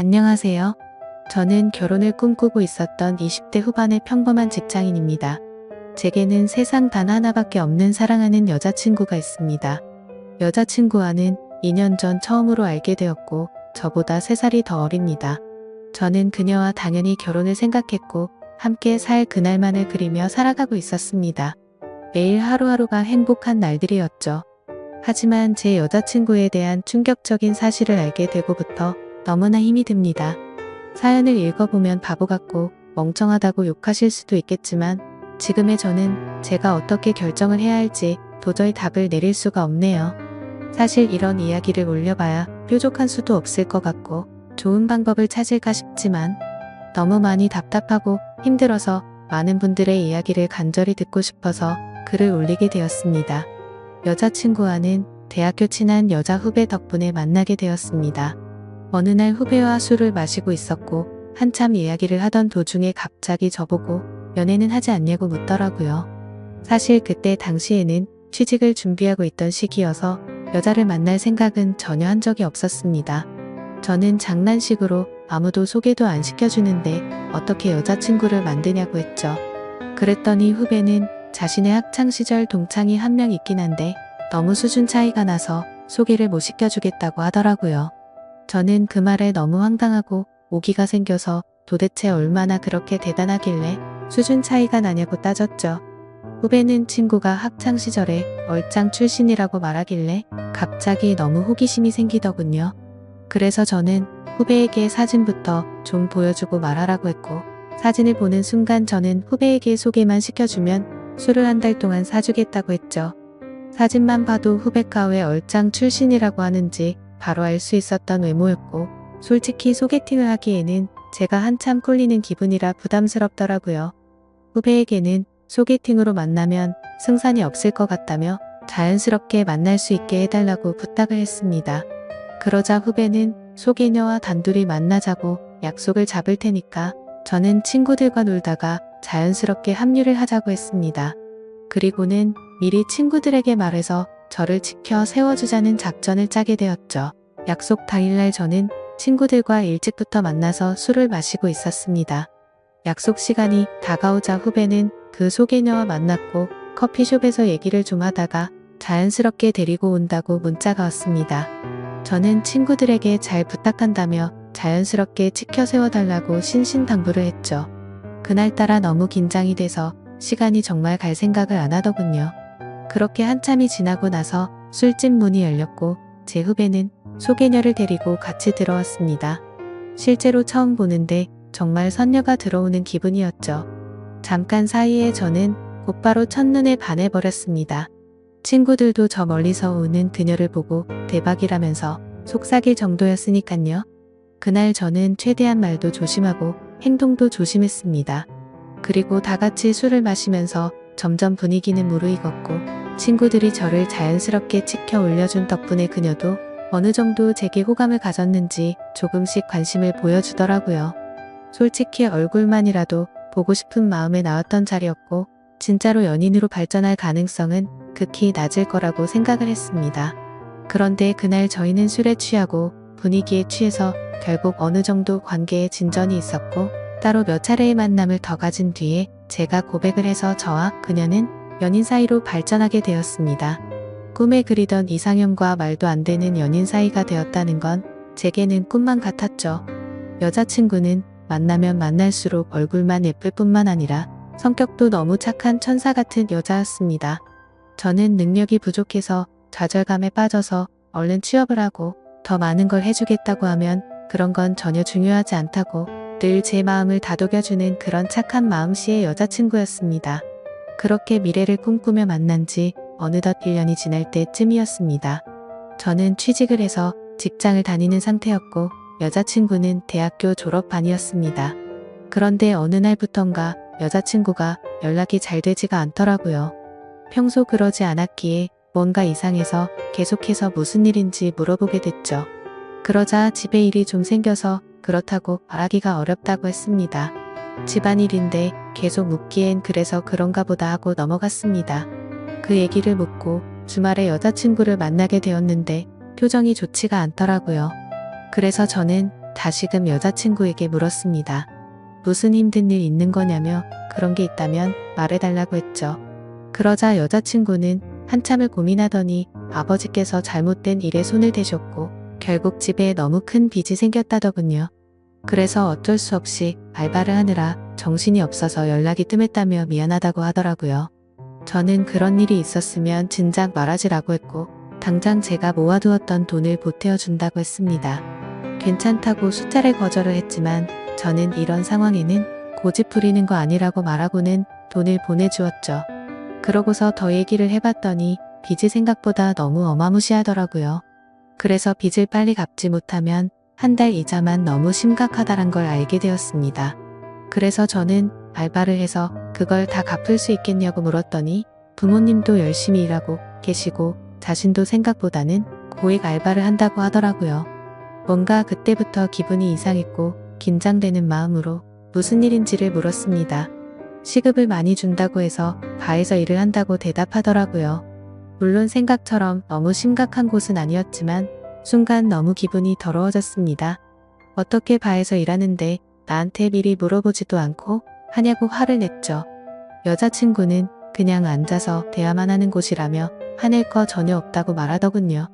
안녕하세요. 저는 결혼을 꿈꾸고 있었던 20대 후반의 평범한 직장인입니다. 제게는 세상 단 하나밖에 없는 사랑하는 여자친구가 있습니다. 여자친구와는 2년 전 처음으로 알게 되었고 저보다 3살이 더 어립니다. 저는 그녀와 당연히 결혼을 생각했고 함께 살 그날만을 그리며 살아가고 있었습니다. 매일 하루하루가 행복한 날들이었죠. 하지만 제 여자친구에 대한 충격적인 사실을 알게 되고부터 너무나 힘이 듭니다. 사연을 읽어보면 바보 같고 멍청하다고 욕하실 수도 있겠지만 지금의 저는 제가 어떻게 결정을 해야 할지 도저히 답을 내릴 수가 없네요. 사실 이런 이야기를 올려봐야 뾰족한 수도 없을 것 같고 좋은 방법을 찾을까 싶지만 너무 많이 답답하고 힘들어서 많은 분들의 이야기를 간절히 듣고 싶어서 글을 올리게 되었습니다. 여자친구와는 대학교 친한 여자 후배 덕분에 만나게 되었습니다. 어느 날 후배와 술을 마시고 있었고 한참 이야기를 하던 도중에 갑자기 저보고 연애는 하지 않냐고 묻더라고요. 사실 그때 당시에는 취직을 준비하고 있던 시기여서 여자를 만날 생각은 전혀 한 적이 없었습니다. 저는 장난식으로 아무도 소개도 안 시켜주는데 어떻게 여자친구를 만드냐고 했죠. 그랬더니 후배는 자신의 학창시절 동창이 한 명 있긴 한데 너무 수준 차이가 나서 소개를 못 시켜주겠다고 하더라고요. 저는 그 말에 너무 황당하고 오기가 생겨서 도대체 얼마나 그렇게 대단하길래 수준 차이가 나냐고 따졌죠. 후배는 친구가 학창시절에 얼짱 출신이라고 말하길래 갑자기 너무 호기심이 생기더군요. 그래서 저는 후배에게 사진부터 좀 보여주고 말하라고 했고 사진을 보는 순간 저는 후배에게 소개만 시켜주면 술을 한 달 동안 사주겠다고 했죠. 사진만 봐도 후배가 왜 얼짱 출신이라고 하는지 바로 알 수 있었던 외모였고 솔직히 소개팅을 하기에는 제가 한참 꼴리는 기분이라 부담스럽더라고요. 후배에게는 소개팅으로 만나면 승산이 없을 것 같다며 자연스럽게 만날 수 있게 해달라고 부탁을 했습니다. 그러자 후배는 소개녀와 단둘이 만나자고 약속을 잡을 테니까 저는 친구들과 놀다가 자연스럽게 합류를 하자고 했습니다. 그리고는 미리 친구들에게 말해서 저를 지켜 세워주자는 작전을 짜게 되었죠. 약속 당일날 저는 친구들과 일찍부터 만나서 술을 마시고 있었습니다. 약속 시간이 다가오자 후배는 그 소개녀와 만났고 커피숍에서 얘기를 좀 하다가 자연스럽게 데리고 온다고 문자가 왔습니다. 저는 친구들에게 잘 부탁한다며 자연스럽게 치켜 세워달라고 신신당부를 했죠. 그날따라 너무 긴장이 돼서 시간이 정말 갈 생각을 안 하더군요. 그렇게 한참이 지나고 나서 술집 문이 열렸고 제 후배는 소개녀를 데리고 같이 들어왔습니다. 실제로 처음 보는데 정말 선녀가 들어오는 기분이었죠. 잠깐 사이에 저는 곧바로 첫눈에 반해버렸습니다. 친구들도 저 멀리서 오는 그녀를 보고 대박이라면서 속삭일 정도였으니깐요. 그날 저는 최대한 말도 조심하고 행동도 조심했습니다. 그리고 다 같이 술을 마시면서 점점 분위기는 무르익었고 친구들이 저를 자연스럽게 치켜 올려준 덕분에 그녀도 어느 정도 제게 호감을 가졌는지 조금씩 관심을 보여주더라고요. 솔직히 얼굴만이라도 보고 싶은 마음에 나왔던 자리였고 진짜로 연인으로 발전할 가능성은 극히 낮을 거라고 생각을 했습니다. 그런데 그날 저희는 술에 취하고 분위기에 취해서 결국 어느 정도 관계에 진전이 있었고 따로 몇 차례의 만남을 더 가진 뒤에 제가 고백을 해서 저와 그녀는 연인 사이로 발전하게 되었습니다. 꿈에 그리던 이상형과 말도 안 되는 연인 사이가 되었다는 건 제게는 꿈만 같았죠. 여자친구는 만나면 만날수록 얼굴만 예쁠 뿐만 아니라 성격도 너무 착한 천사 같은 여자였습니다. 저는 능력이 부족해서 좌절감에 빠져서 얼른 취업을 하고 더 많은 걸 해주겠다고 하면 그런 건 전혀 중요하지 않다고 늘 제 마음을 다독여주는 그런 착한 마음씨의 여자친구였습니다. 그렇게 미래를 꿈꾸며 만난 지 어느덧 1년이 지날 때쯤이었습니다. 저는 취직을 해서 직장을 다니는 상태였고 여자친구는 대학교 졸업반이었습니다. 그런데 어느 날부턴가 여자친구가 연락이 잘 되지가 않더라고요. 평소 그러지 않았기에 뭔가 이상해서 계속해서 무슨 일인지 물어보게 됐죠. 그러자 집에 일이 좀 생겨서 그렇다고 말하기가 어렵다고 했습니다. 집안일인데 계속 묻기엔 그래서 그런가 보다 하고 넘어갔습니다. 그 얘기를 묻고 주말에 여자친구를 만나게 되었는데 표정이 좋지가 않더라고요. 그래서 저는 다시금 여자친구에게 물었습니다. 무슨 힘든 일 있는 거냐며 그런 게 있다면 말해달라고 했죠. 그러자 여자친구는 한참을 고민하더니 아버지께서 잘못된 일에 손을 대셨고 결국 집에 너무 큰 빚이 생겼다더군요. 그래서 어쩔 수 없이 알바를 하느라 정신이 없어서 연락이 뜸했다며 미안하다고 하더라고요. 저는 그런 일이 있었으면 진작 말하지라고 했고 당장 제가 모아두었던 돈을 보태어 준다고 했습니다. 괜찮다고 숫자를 거절을 했지만 저는 이런 상황에는 고집 부리는 거 아니라고 말하고는 돈을 보내주었죠. 그러고서 더 얘기를 해봤더니 빚이 생각보다 너무 어마무시하더라고요. 그래서 빚을 빨리 갚지 못하면 한 달 이자만 너무 심각하다란 걸 알게 되었습니다. 그래서 저는 알바를 해서 그걸 다 갚을 수 있겠냐고 물었더니 부모님도 열심히 일하고 계시고 자신도 생각보다는 고액 알바를 한다고 하더라고요. 뭔가 그때부터 기분이 이상했고 긴장되는 마음으로 무슨 일인지를 물었습니다. 시급을 많이 준다고 해서 바에서 일을 한다고 대답하더라고요. 물론 생각처럼 너무 심각한 곳은 아니었지만 순간 너무 기분이 더러워졌습니다. 어떻게 바에서 일하는데 나한테 미리 물어보지도 않고 하냐고 화를 냈죠. 여자친구는 그냥 앉아서 대화만 하는 곳이라며 화낼 거 전혀 없다고 말하더군요.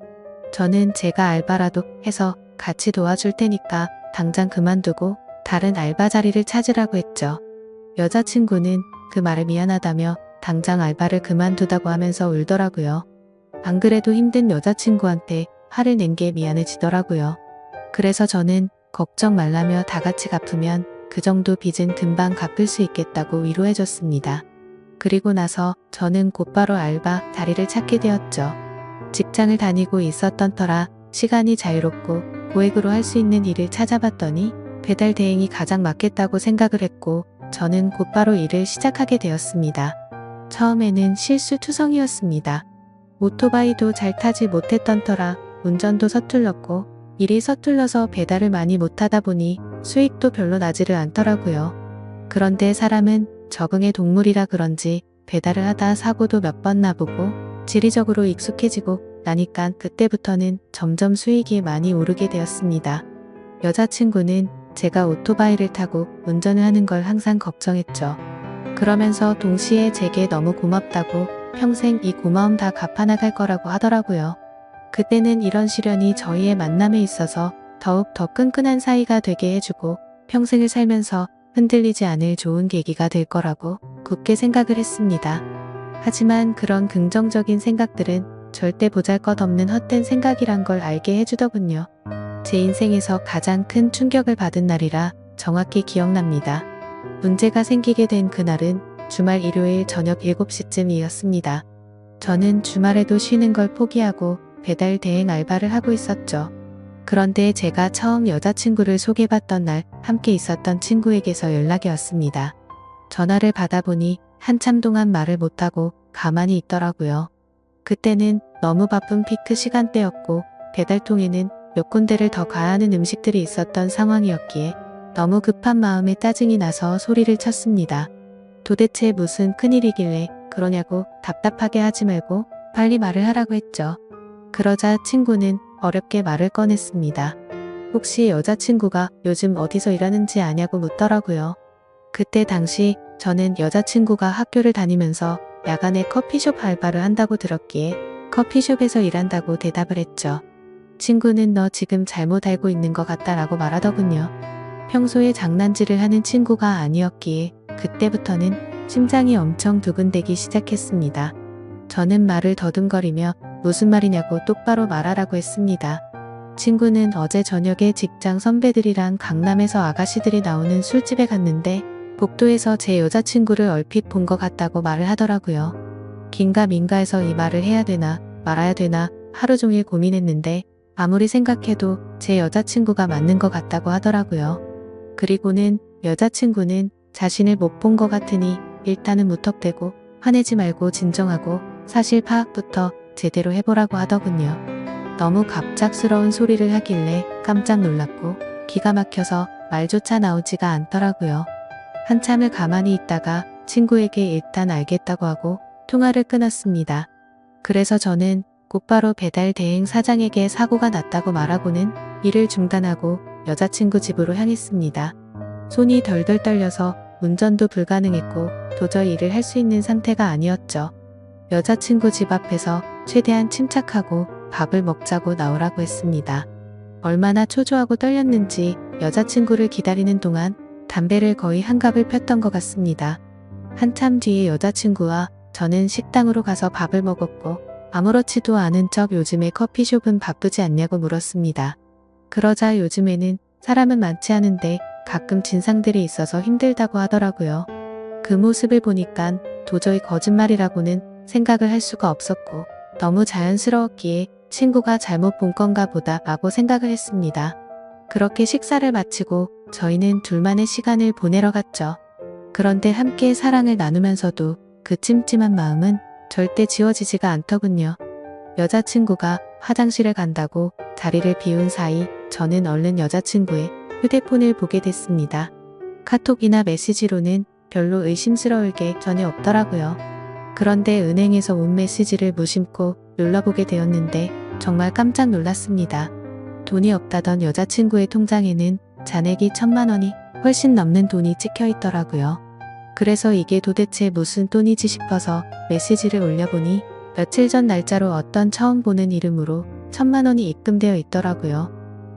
저는 제가 알바라도 해서 같이 도와줄 테니까 당장 그만두고 다른 알바 자리를 찾으라고 했죠. 여자친구는 그 말에 미안하다며 당장 알바를 그만두다고 하면서 울더라고요. 안 그래도 힘든 여자친구한테 화를 낸 게 미안해지더라고요. 그래서 저는 걱정 말라며 다 같이 갚으면 그 정도 빚은 금방 갚을 수 있겠다고 위로해줬습니다. 그리고 나서 저는 곧바로 알바 자리를 찾게 되었죠. 직장을 다니고 있었던 터라 시간이 자유롭고 고액으로 할 수 있는 일을 찾아봤더니 배달 대행이 가장 맞겠다고 생각을 했고 저는 곧바로 일을 시작하게 되었습니다. 처음에는 실수투성이었습니다. 오토바이도 잘 타지 못했던 터라 운전도 서툴렀고 일이 서툴러서 배달을 많이 못하다 보니 수익도 별로 나지를 않더라고요. 그런데 사람은 적응의 동물이라 그런지 배달을 하다 사고도 몇 번 나보고 지리적으로 익숙해지고 나니까 그때부터는 점점 수익이 많이 오르게 되었습니다. 여자친구는 제가 오토바이를 타고 운전을 하는 걸 항상 걱정했죠. 그러면서 동시에 제게 너무 고맙다고 평생 이 고마움 다 갚아나갈 거라고 하더라고요. 그때는 이런 시련이 저희의 만남에 있어서 더욱 더 끈끈한 사이가 되게 해주고 평생을 살면서 흔들리지 않을 좋은 계기가 될 거라고 굳게 생각을 했습니다. 하지만 그런 긍정적인 생각들은 절대 보잘 것 없는 헛된 생각이란 걸 알게 해주더군요. 제 인생에서 가장 큰 충격을 받은 날이라 정확히 기억납니다. 문제가 생기게 된 그날은 주말 일요일 저녁 7시쯤이었습니다. 저는 주말에도 쉬는 걸 포기하고 배달 대행 알바를 하고 있었죠. 그런데 제가 처음 여자친구를 소개받던 날 함께 있었던 친구에게서 연락이 왔습니다. 전화를 받아보니 한참 동안 말을 못하고 가만히 있더라고요. 그때는 너무 바쁜 피크 시간대였고 배달통에는 몇 군데를 더 가야 하는 음식들이 있었던 상황이었기에 너무 급한 마음에 짜증이 나서 소리를 쳤습니다. 도대체 무슨 큰일이길래 그러냐고 답답하게 하지 말고 빨리 말을 하라고 했죠. 그러자 친구는 어렵게 말을 꺼냈습니다. 혹시 여자친구가 요즘 어디서 일하는지 아냐고 묻더라고요. 그때 당시 저는 여자친구가 학교를 다니면서 야간에 커피숍 알바를 한다고 들었기에 커피숍에서 일한다고 대답을 했죠. 친구는 너 지금 잘못 알고 있는 것 같다라고 말하더군요. 평소에 장난질을 하는 친구가 아니었기에 그때부터는 심장이 엄청 두근대기 시작했습니다. 저는 말을 더듬거리며 무슨 말이냐고 똑바로 말하라고 했습니다. 친구는 어제 저녁에 직장 선배들이랑 강남에서 아가씨들이 나오는 술집에 갔는데 복도에서 제 여자친구를 얼핏 본 것 같다고 말을 하더라고요. 긴가 민가해서 이 말을 해야 되나 말아야 되나 하루 종일 고민했는데 아무리 생각해도 제 여자친구가 맞는 것 같다고 하더라고요. 그리고는 여자친구는 자신을 못 본 것 같으니 일단은 무턱대고 화내지 말고 진정하고 사실 파악부터 제대로 해보라고 하더군요. 너무 갑작스러운 소리를 하길래 깜짝 놀랐고 기가 막혀서 말조차 나오지가 않더라고요. 한참을 가만히 있다가 친구에게 일단 알겠다고 하고 통화를 끊었습니다. 그래서 저는 곧바로 배달 대행 사장에게 사고가 났다고 말하고는 일을 중단하고 여자친구 집으로 향했습니다. 손이 덜덜 떨려서 운전도 불가능했고 도저히 일을 할 수 있는 상태가 아니었죠. 여자친구 집 앞에서 최대한 침착하고 밥을 먹자고 나오라고 했습니다. 얼마나 초조하고 떨렸는지 여자친구를 기다리는 동안 담배를 거의 한갑을 폈던 것 같습니다. 한참 뒤에 여자친구와 저는 식당으로 가서 밥을 먹었고 아무렇지도 않은 척 요즘에 커피숍은 바쁘지 않냐고 물었습니다. 그러자 요즘에는 사람은 많지 않은데 가끔 진상들이 있어서 힘들다고 하더라고요. 그 모습을 보니까 도저히 거짓말이라고는 생각을 할 수가 없었고 너무 자연스러웠기에 친구가 잘못 본 건가 보다 라고 생각을 했습니다. 그렇게 식사를 마치고 저희는 둘만의 시간을 보내러 갔죠. 그런데 함께 사랑을 나누면서도 그 찜찜한 마음은 절대 지워지지가 않더군요. 여자친구가 화장실을 간다고 자리를 비운 사이 저는 얼른 여자친구의 휴대폰을 보게 됐습니다. 카톡이나 메시지로는 별로 의심스러울 게 전혀 없더라고요. 그런데 은행에서 온 메시지를 무심코 눌러보게 되었는데 정말 깜짝 놀랐습니다. 돈이 없다던 여자친구의 통장에는 잔액이 천만 원이 훨씬 넘는 돈이 찍혀 있더라고요. 그래서 이게 도대체 무슨 돈이지 싶어서 메시지를 올려보니 며칠 전 날짜로 어떤 처음 보는 이름으로 천만 원이 입금되어 있더라고요.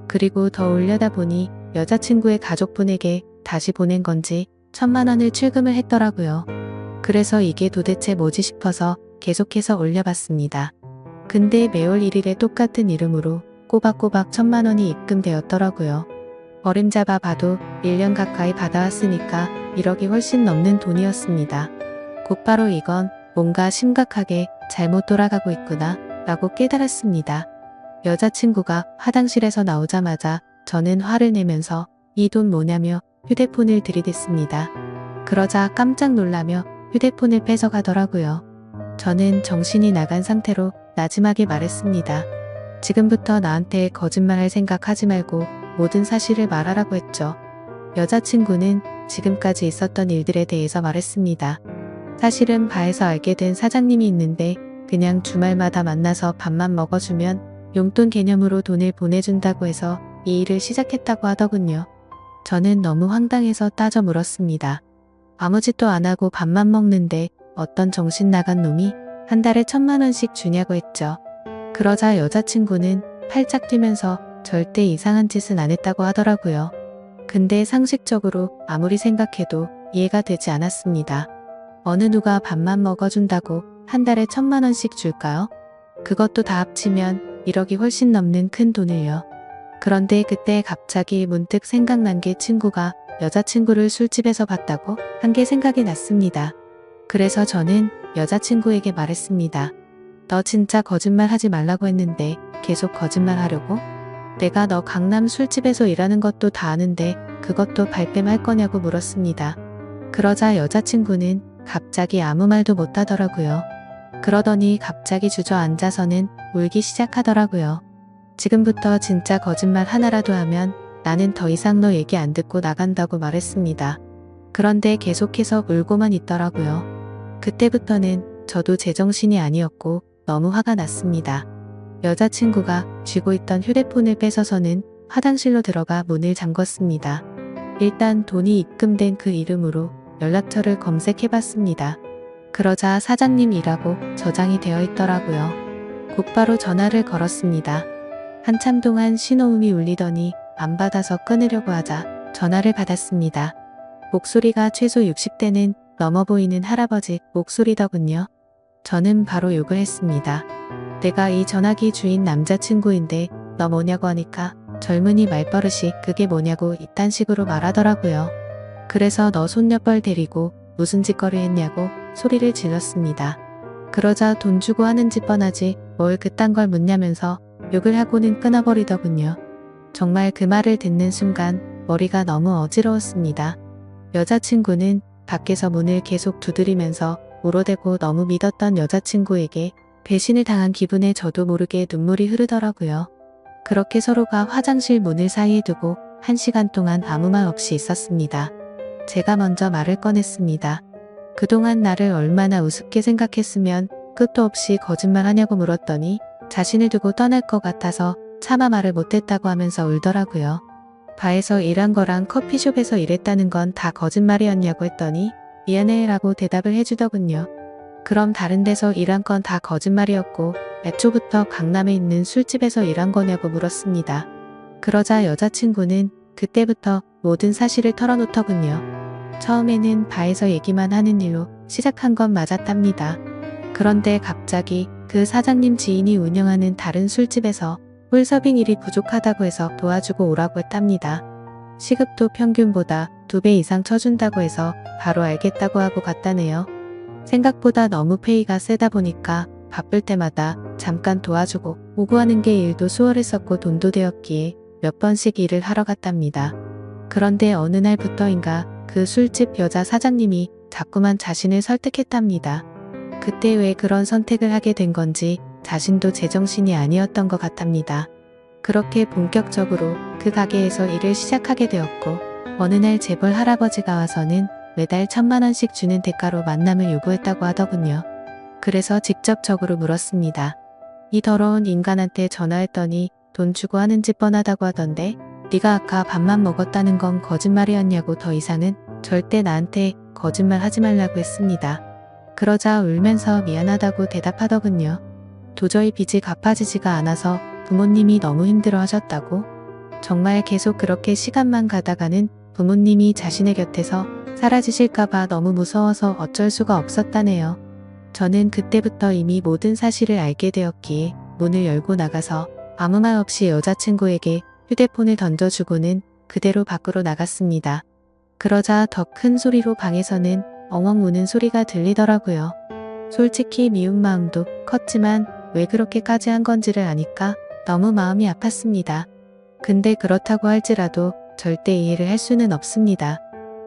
그리고 더 올려다 보니 여자친구의 가족분에게 다시 보낸 건지 천만 원을 출금을 했더라고요. 그래서 이게 도대체 뭐지 싶어서 계속해서 올려봤습니다. 근데 매월 1일에 똑같은 이름으로 꼬박꼬박 천만 원이 입금되었더라고요. 어림잡아 봐도 1년 가까이 받아왔으니까 1억이 훨씬 넘는 돈이었습니다. 곧바로 이건 뭔가 심각하게 잘못 돌아가고 있구나 라고 깨달았습니다. 여자친구가 화장실에서 나오자마자 저는 화를 내면서 이 돈 뭐냐며 휴대폰을 들이댔습니다. 그러자 깜짝 놀라며 휴대폰을 뺏어가더라고요. 저는 정신이 나간 상태로 나지막에 말했습니다. 지금부터 나한테 거짓말할 생각 하지 말고 모든 사실을 말하라고 했죠. 여자친구는 지금까지 있었던 일들에 대해서 말했습니다. 사실은 바에서 알게 된 사장님이 있는데 그냥 주말마다 만나서 밥만 먹어주면 용돈 개념으로 돈을 보내준다고 해서 이 일을 시작했다고 하더군요. 저는 너무 황당해서 따져 물었습니다. 아무 짓도 안 하고 밥만 먹는데 어떤 정신 나간 놈이 한 달에 천만 원씩 주냐고 했죠. 그러자 여자친구는 팔짝 뛰면서 절대 이상한 짓은 안 했다고 하더라고요. 근데 상식적으로 아무리 생각해도 이해가 되지 않았습니다. 어느 누가 밥만 먹어준다고 한 달에 천만 원씩 줄까요? 그것도 다 합치면 1억이 훨씬 넘는 큰 돈을요. 그런데 그때 갑자기 문득 생각난 게 친구가 여자친구를 술집에서 봤다고 한 게 생각이 났습니다. 그래서 저는 여자친구에게 말했습니다. 너 진짜 거짓말 하지 말라고 했는데 계속 거짓말 하려고? 내가 너 강남 술집에서 일하는 것도 다 아는데 그것도 발뺌할 거냐고 물었습니다. 그러자 여자친구는 갑자기 아무 말도 못 하더라고요. 그러더니 갑자기 주저앉아서는 울기 시작하더라고요. 지금부터 진짜 거짓말 하나라도 하면 나는 더 이상 너 얘기 안 듣고 나간다고 말했습니다. 그런데 계속해서 울고만 있더라고요. 그때부터는 저도 제정신이 아니었고 너무 화가 났습니다. 여자친구가 쥐고 있던 휴대폰을 뺏어서는 화장실로 들어가 문을 잠궜습니다. 일단 돈이 입금된 그 이름으로 연락처를 검색해봤습니다. 그러자 사장님이라고 저장이 되어 있더라고요. 곧바로 전화를 걸었습니다. 한참 동안 신호음이 울리더니 안 받아서 끊으려고 하자 전화를 받았습니다. 목소리가 최소 60대는 넘어 보이는 할아버지 목소리더군요. 저는 바로 욕을 했습니다. 내가 이 전화기 주인 남자친구인데 너 뭐냐고 하니까 젊은이 말버릇이 그게 뭐냐고 이딴 식으로 말하더라고요. 그래서 너 손녀뻘 데리고 무슨 짓거리 했냐고 소리를 질렀습니다. 그러자 돈 주고 하는 짓 뻔하지 뭘 그딴 걸 묻냐면서 욕을 하고는 끊어버리더군요. 정말 그 말을 듣는 순간 머리가 너무 어지러웠습니다. 여자친구는 밖에서 문을 계속 두드리면서 울어대고 너무 믿었던 여자친구에게 배신을 당한 기분에 저도 모르게 눈물이 흐르더라고요. 그렇게 서로가 화장실 문을 사이에 두고 한 시간 동안 아무 말 없이 있었습니다. 제가 먼저 말을 꺼냈습니다. 그동안 나를 얼마나 우습게 생각했으면 끝도 없이 거짓말 하냐고 물었더니 자신을 두고 떠날 것 같아서 차마 말을 못했다고 하면서 울더라고요. 바에서 일한 거랑 커피숍에서 일했다는 건 다 거짓말이었냐고 했더니 미안해 라고 대답을 해주더군요. 그럼 다른 데서 일한 건 다 거짓말이었고 애초부터 강남에 있는 술집에서 일한 거냐고 물었습니다. 그러자 여자친구는 그때부터 모든 사실을 털어놓더군요. 처음에는 바에서 얘기만 하는 일로 시작한 건 맞았답니다. 그런데 갑자기 그 사장님 지인이 운영하는 다른 술집에서 홀서빙 일이 부족하다고 해서 도와주고 오라고 했답니다. 시급도 평균보다 두 배 이상 쳐준다고 해서 바로 알겠다고 하고 갔다네요. 생각보다 너무 페이가 세다 보니까 바쁠 때마다 잠깐 도와주고 오고 하는 게 일도 수월했었고 돈도 되었기에 몇 번씩 일을 하러 갔답니다. 그런데 어느 날부터인가 그 술집 여자 사장님이 자꾸만 자신을 설득했답니다. 그때 왜 그런 선택을 하게 된 건지 자신도 제정신이 아니었던 것 같답니다. 그렇게 본격적으로 그 가게에서 일을 시작하게 되었고 어느 날 재벌 할아버지가 와서는 매달 천만 원씩 주는 대가로 만남을 요구했다고 하더군요. 그래서 직접적으로 물었습니다. 이 더러운 인간한테 전화했더니 돈 주고 하는 집 뻔하다고 하던데 네가 아까 밥만 먹었다는 건 거짓말이었냐고 더 이상은 절대 나한테 거짓말 하지 말라고 했습니다. 그러자 울면서 미안하다고 대답하더군요. 도저히 빚이 갚아지지가 않아서 부모님이 너무 힘들어 하셨다고? 정말 계속 그렇게 시간만 가다가는 부모님이 자신의 곁에서 사라지실까봐 너무 무서워서 어쩔 수가 없었다네요. 저는 그때부터 이미 모든 사실을 알게 되었기에 문을 열고 나가서 아무 말 없이 여자친구에게 휴대폰을 던져주고는 그대로 밖으로 나갔습니다. 그러자 더 큰 소리로 방에서는 엉엉 우는 소리가 들리더라고요. 솔직히 미운 마음도 컸지만 왜 그렇게까지 한 건지를 아니까 너무 마음이 아팠습니다. 근데 그렇다고 할지라도 절대 이해를 할 수는 없습니다.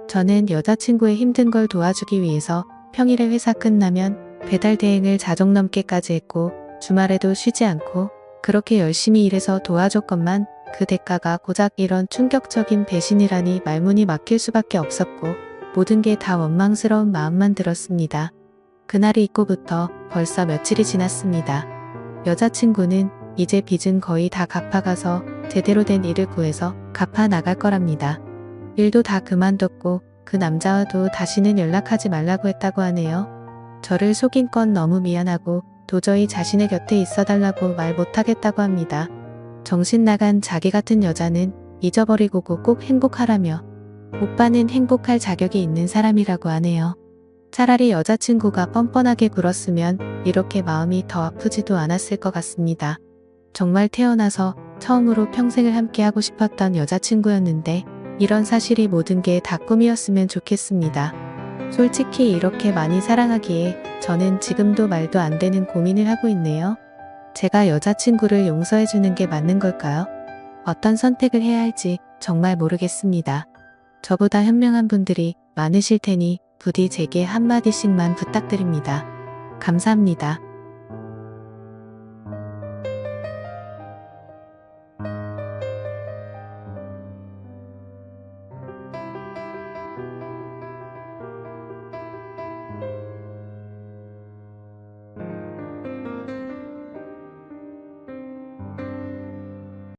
저는 여자친구의 힘든 걸 도와주기 위해서 평일에 회사 끝나면 배달 대행을 자정 넘게까지 했고 주말에도 쉬지 않고 그렇게 열심히 일해서 도와줬건만 그 대가가 고작 이런 충격적인 배신이라니 말문이 막힐 수밖에 없었고 모든 게 다 원망스러운 마음만 들었습니다. 그날이 있고부터 벌써 며칠이 지났습니다. 여자친구는 이제 빚은 거의 다 갚아가서 제대로 된 일을 구해서 갚아 나갈 거랍니다. 일도 다 그만뒀고 그 남자와도 다시는 연락하지 말라고 했다고 하네요. 저를 속인 건 너무 미안하고 도저히 자신의 곁에 있어 달라고 말 못하겠다고 합니다. 정신 나간 자기 같은 여자는 잊어버리고 꼭 행복하라며 오빠는 행복할 자격이 있는 사람이라고 하네요. 차라리 여자친구가 뻔뻔하게 굴었으면 이렇게 마음이 더 아프지도 않았을 것 같습니다. 정말 태어나서 처음으로 평생을 함께하고 싶었던 여자친구였는데 이런 사실이 모든 게 다 꿈이었으면 좋겠습니다. 솔직히 이렇게 많이 사랑하기에 저는 지금도 말도 안 되는 고민을 하고 있네요. 제가 여자친구를 용서해주는 게 맞는 걸까요? 어떤 선택을 해야 할지 정말 모르겠습니다. 저보다 현명한 분들이 많으실 테니 부디 제게 한마디씩만 부탁드립니다. 감사합니다.